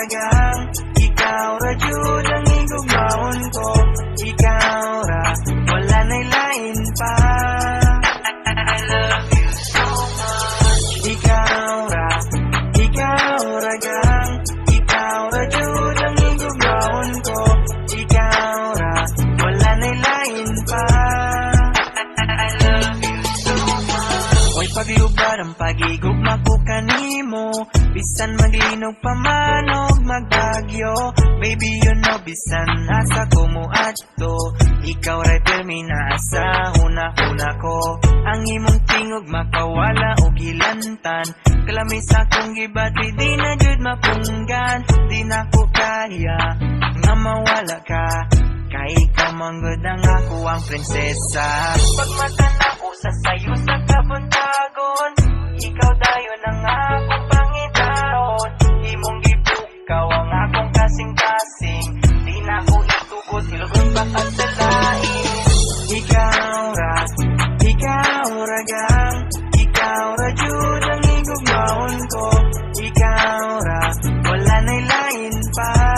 talagang Ikaw ra jud ang igugmaon ko. Ikaw ra wala na'y lain pa. I Ikaw ra, ikaw ra gang Ikaw ra jud ang igugmaon ko. Ikaw ra wala na'y lain pa. paglubad ang pagigog ko kanimo. Bisan maglinog pamanog magbagyo. Baby you know bisan asa ko mo ato Ikaw ray pirmi na asa una-una ko. Ang imong tingog makawala o gilantan Kalamis akong gibati di na jud mapunggan. Di na ko kaya nga mawala ka. Kay ikaw manggod ang ako ang prinsesa. Pagmata na ko sa sayo sa kabunta ko ilugon bakat sa lain Ikaw ra, ikaw ra gang Ikaw ra jud ang igugmaon ko. Ikaw ra, wala na'y lain pa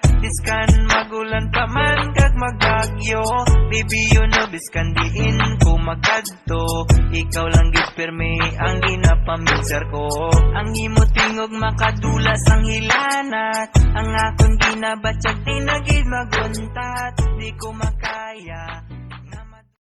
Biskan magulan pa man kag magbagyo Baby you know biskan diin ko magkadto Ikaw lang gid pirmi ang ginapaminsar ko. Ang imo tingog makadula sang hilanat. Ang akong ginabatsag di na maguntat. Di ko makaya